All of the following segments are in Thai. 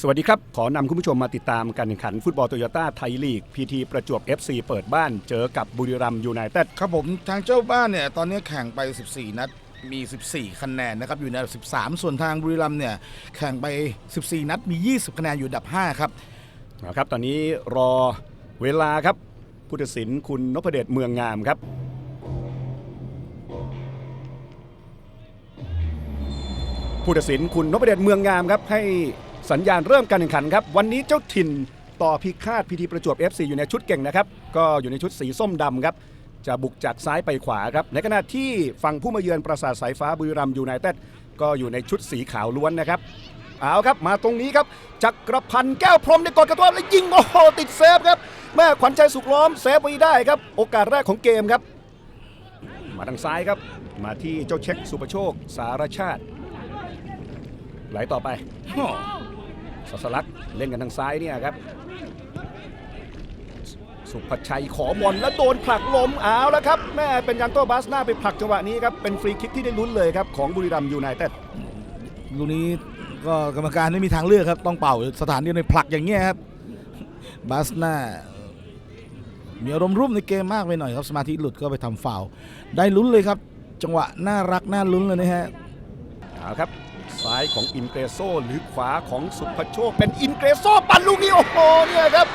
สวัสดีครับ ขอนำคุณผู้ชมมาติดตามการแข่งขันฟุตบอลโตโยต้าไทยลีกพีทีประจวบ FC เปิดบ้านเจอกับบุรีรัมย์ยูไนเต็ดครับผมทางเจ้าบ้านเนี่ยตอนนี้แข่งไป 14 นัดมี 14 คะแนนนะครับอยู่ในอันดับ 13 ส่วนทางบุรีรัมย์เนี่ยแข่งไป 14 นัดมี 20 คะแนนอยู่อันดับ 5 ครับนะครับตอนนี้รอเวลาครับผู้ตัดสินคุณนพเดชเมืองงามครับผู้ตัดสินคุณนพเดชเมืองงามครับให้ สัญญาณเริ่มการแข่งขันครับ วันนี้เจ้าถิ่นต่อพิฆาตพีทีประจวบ FC อยู่ในชุดเก่งนะครับ ก็อยู่ในชุดสีส้มดำครับ จะบุกจากซ้ายไปขวาครับ ในขณะที่ฝั่งผู้มาเยือนปราสาทสายฟ้าบุรีรัมย์ยูไนเต็ดก็อยู่ในชุดสีขาวล้วนนะครับเอาครับมาตรงนี้ครับจักรพันธ์แก้วพรมในกดกระตัวแล้วยิงโอ้โหติดเซฟครับแม่ขวัญใจสุขล้อมเซฟไว้ได้ครับ โอกาสแรกของเกมครับ มาทางซ้ายครับ มาที่เจ้าเช็คสุประโชค สารชาติ ไหลต่อไป สสลักเล่นกันทางซ้ายเนี่ยครับ สุภชัยขอบอลแล้วโดนผลักล้มเอาแล้วครับแม่เป็นยันโตบาสหน้าไปผลักจังหวะนี้ครับ เป็นฟรีคิกที่ได้ลุ้นเลยครับ ของบุรีรัมย์ยูไนเต็ดลูกนี้ก็กรรมการไม่มีทางเลือกครับ ต้องเป่าสถานเดียวในผลักอย่างเงี้ยครับบาสนามีอารมณ์รุ่มในเกมมากไปหน่อยครับสมาธิหลุดก็ไปทำฟาวล์ได้ลุ้นเลยครับ จังหวะน่ารักน่าลุ้นเลยนะฮะเอาครับ ซ้ายของอินเกรโซหรือขวาของสุภโชค เป็นอินเกรโซปั่นลูกนี้โอ้โหเนี่ยครับ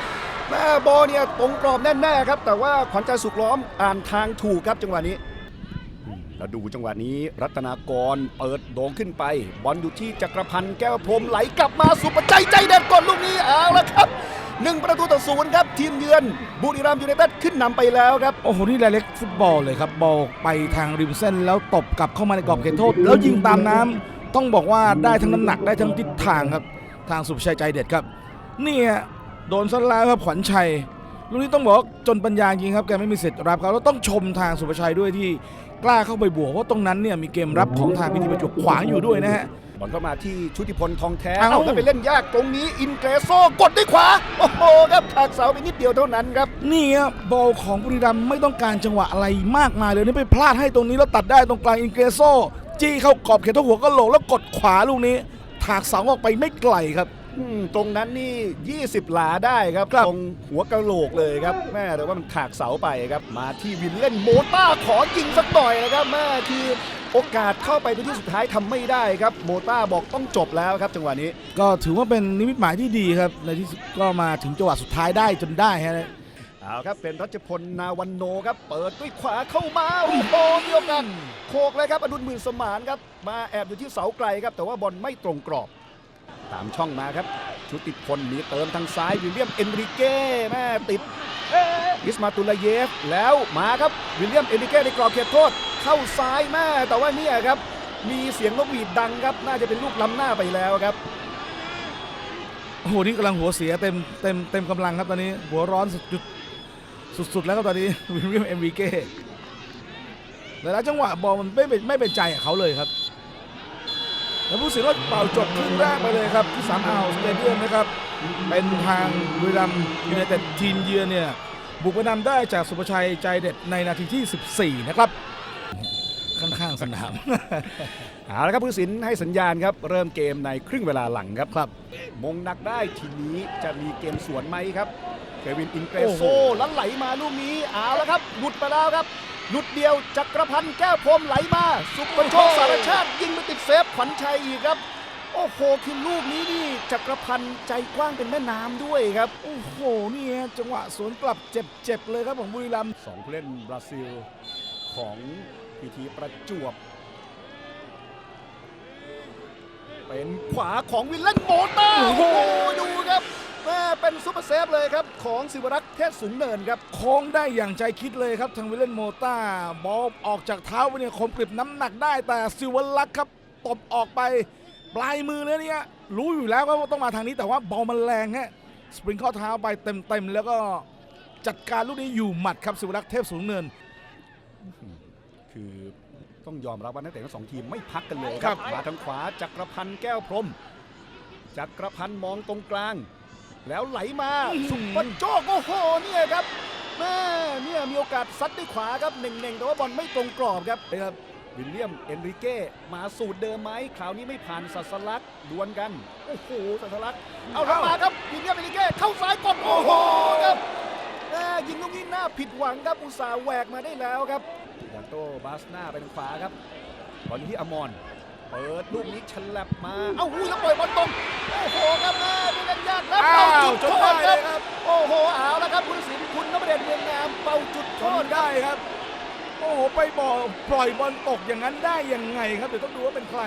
แม่บอลเนี่ยตรงกรอบแน่ๆครับ แต่ว่าขวัญใจสุขล้อมอ่านทางถูกครับจังหวะนี้อืมแล้วดูจังหวะนี้รัตนากรเปิดโด่งขึ้นไป บอลอยู่ที่จักรพันธ์แก้วพรมไหลกลับมาสุภใจใจเด็ดก่อนลูกนี้เอาละครับหนึ่งประตูต่อศูนย์ครับ ทีมเยือนบุรีรัมย์ยูไนเต็ดขึ้นนำไปแล้วครับ โอ้โห นี่รเล็กฟุตบอลเลยครับ บอลไปทางริมเส้นแล้วตบกลับเข้ามาในกรอบเขตโทษ แล้วยิงตามน้ำ ต้องบอกว่าได้ทั้งน้ำหนักได้ทั้งทิศทางครับ ทางสุภชัยใจเด็ดครับนี่ฮะโดนซะแล้วครับขวัญชัยลูกนี้ต้องบอกว่าจนปัญญาจริงครับแกไม่มีสิทธิ์รับเขาแล้วต้องชมทางสุภชัยด้วยที่กล้าเข้าไปบวกเพราะตรงนั้นเนี่ยมีเกมรับของทางพิธีประจวบขวางอยู่ด้วยนะฮะบอลเข้ามาที่ชุติพลทองแท้เอ้าเอาแล้วไปเล่นยากตรงนี้อินเกรโซกดด้วยขวาโอ้โหครับถากเสาไปนิดเดียวเท่านั้นครับนี่ครับบอลของบุรีรัมย์ไม่ต้องการจังหวะอะไรมากมายเลยนี่ไปพลาดให้ตรงนี้แล้วตัดได้ตรงกลางอินเกรโซ จี้เข้ากรอบเขตโทษหัวก็โหลกแล้วกดขวาลูกนี้ ถากเสาออกไปไม่ไกลครับ อืมตรงนั้นนี่ 20 หลาได้ครับครับ ตรงหัวกะโหลกเลยครับแม่แต่ว่ามันถากเสาไปครับ มาที่วินเล่นโมต้าขอยิงสักหน่อยนะครับแม่คือโอกาสเข้าไปเป็นที่สุดท้ายทำไม่ได้ครับ โมต้าบอกต้องจบแล้วครับ จังหวะนี้ ก็ถือว่าเป็นนิมิตหมายที่ดีครับ ในที่สุดก็มาถึงจังหวะสุดท้ายได้จนได้ฮะ เอาครับเป็นรัชพลนาวันโนครับ เปิดด้วยขวาเข้ามาโอ้โหมีโอกาสโขกเลยครับอดุลหมื่นสมานครับ มาแอบอยู่ที่เสาไกลครับ แต่ว่าบอลไม่ตรงกรอบ ตามช่องมาครับ ชุติพลมีเติมทางซ้ายวิลเลียมเอนริเก้แม่ติดอิสมาตุลาเยฟแล้วมาครับวิลเลียมเอนริเก้ในกรอบเขตโทษ เข้าซ้ายแม่แต่ว่าเนี่ยครับ มีเสียงนกหวีดดังครับ น่าจะเป็นลูกล้ำหน้าไปแล้วครับโอ้โหนี่กำลังหัวเสียเต็มเต็มเต็มกำลังครับตอนนี้หัวร้อนสุดจุด สุดๆ แล้วครับตอนนี้วิลเลียมเอ็มวีเก้แต่ละจังหวะบอลมันไม่เป็นไม่เป็นใจเขาเลยครับ แล้วผู้สินว่าเป่าจบครึ่งแรกไปเลยครับที่สามอ่าวสเตเดียมนะครับ เป็นทางบุรีรัมย์ยูไนเต็ดทีมเยือนเนี่ยบุกไปนำได้จากสุภชัยใจเด็ดในนาทีที่ 14 นะครับ ข้างๆสนามเอาละครับผู้สินให้สัญญาณครับ เริ่มเกมในครึ่งเวลาหลังครับครับ มงนักได้ทีนี้จะมีเกมสวนไหมครับ เควินอินเกรโอ้โซโหแล้วไหลมาลูกนี้เอาแล้วครับหลุดไปแล้วครับหลุดเดียวจักรพันธ์แก้วพรหมไหลมา สุปโชคสารชาติยิงไปติดเซฟขวัญชัยอีกครับ โอ้โหคือลูกนี้นี่จักรพันธ์ใจกว้างเป็นแม่น้ำด้วยครับ โอ้โหนี่ฮะจังหวะสวนกลับเจ็บๆเลยครับของบุรีรัมย์สองผู้เล่นบราซิลของพีทีประจวบ เป็นขวาของวิลเลนโมต้าโอ้โอ้โหโหดูครับ แม่เป็นซุปเปอร์เซฟเลยครับของศิวรักษ์เทศสูงเนินครับโค้งได้อย่างใจคิดเลยครับทางวิลเลนโมต้าบอลออกจากเท้าไปเนี่ยคมกริบน้ำหนักได้ แต่ซิวลักษ์ครับตบออกไปปลายมือเลยเนี่ยรู้อยู่แล้วว่าต้องมาทางนี้แต่ว่าบอลมันแรงฮะสปริงข้อเท้าไปเต็มๆแล้วก็จัดการลูกนี้อยู่หมัดครับสิวรักษ์เทพสูงเนิน คือต้องยอมรับว่านักเตะทั้งสองทีมไม่พักกันเลยคครัรับบมาทางขวาจักรพันธ์แก้วพรหมจักรพันธ์มองตรงกลาง แล้วไหลมาอื้อหือสุปโชคโอ้โหเนี่ยครับแม่เนี่ยมีโอกาสซัดด้วยขวาครับเน่งๆแต่ว่าบอลไม่ตรงกรอบครับนะครับวิลเลียมเอนริเก้มาสูตรเดิมไหมคราวนี้ไม่ผ่านสัสลักดวลกัน โอ้โหสัสลักเอาแล้วมาครับวิลเลียมเอนริเก้เข้าซ้ายกดโอ้โหครับแม่ยิงลูกนี้น่าผิดหวังครับอุตส่าห์แหวกมาได้แล้วครับยางโตบาสหน้าไปทางขวาครับบอลอยู่ที่อมร เปิดลูกนี้ฉลับมา เอ้าหูยแล้วปล่อยบอลตรง โอ้โหครับแม่ไม่เล่นยากแล้วอ้าเป่าวจุดจนโทได้ษครับเลยครับ โอ้โหเอาแล้วครับคุณศิลป์คุณนพเดชเมืองงามเป่าจุดโททษนได้ครับ โอ้โหไปบอกปล่อยบอลตกอย่างนั้นได้ยังไงครับเดี๋ยวต้องดูว่าเป็นใคร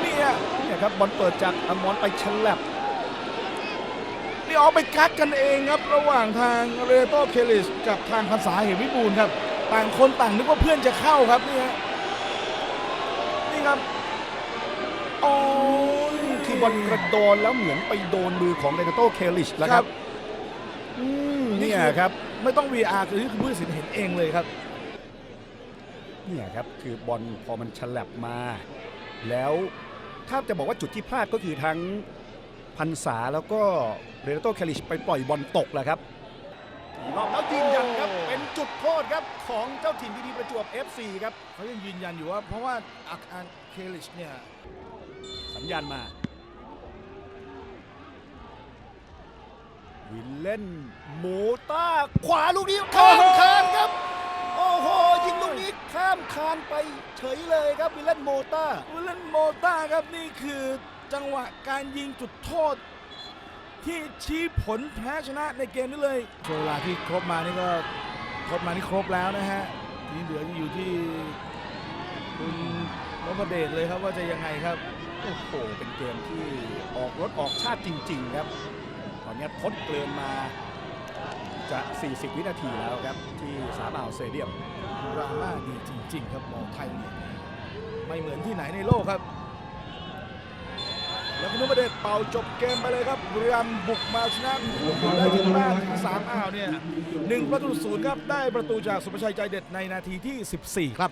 เนี่ยเนี่ยครับบอลเปิดจากอมรไปฉลับนี่ออกไปกักกันเองครับ ระหว่างทางเรโตเคลิสกับทางภาษาเหมวิบูลย์ครับ ต่างคนต่างนึกว่าเพื่อนจะเข้าครับนี่ฮะนี่ ครับโอ้ยคือบอลกระโดนแล้วเหมือนไปโดนมือของเรนาโตเคลิชแล้วครับอืมเนี่ยครับ ไม่ต้อง VR คือนี่คือผู้ตัดสินเห็นเองเลยครับ เนี่ยครับคือบอลพอมันฉลับมา แล้วถ้าจะบอกว่าจุดที่พลาดก็คือทั้งพันษาแล้วก็เรนาโตเคลิชไปปล่อยบอลตกแหละครับรอบ แล้วยืนยันครับ เป็นจุดโทษครับ ของเจ้าถิ่นพีดีประจวบ FC ครับ เขายังยืนยันอยู่ว่า เพราะว่าอาคารเคลิชเนี่ยสัญญาณมา วินเล่นโมต้า ขวาลูกนี้ข้ามคานครับ โอ้โห ยิงลูกนี้ข้ามคานไปเฉยเลยครับวินเล่นโมต้า วิลเลนโมต้าครับนี่คือจังหวะการยิงจุดโทษ ที่ชี้ผลแพ้ชนะในเกมนี้เลยช่วงเวลาที่ครบมานี่ก็ครบมานี่ครบแล้วนะฮะทีนี้เหลืออยู่ที่คุณนพเดชเลยครับว่าจะยังไงครับ โอ้โห เป็นเกมที่ออกรถออกชาติจริง ๆ ครับ ตอนนี้ทดเกินมาจะ 40 วินาทีแล้วครับ ที่สามอ่าวสเตเดียมดราม่าดีจริง ๆ ครับบอลไทยเนี่ยไม่เหมือนที่ไหนในโลกครับ แล้วคุณนพเดชเป่าจบเกมไปเลยครับบุรีรัมย์บุกมาชนะได้ที่บ้านที่สามอ้าวเนี่ยหนึ่งประตูศูนย์ครับได้ประตูจากสุภชัยใจเด็ดในนาทีที่ 14 ครับ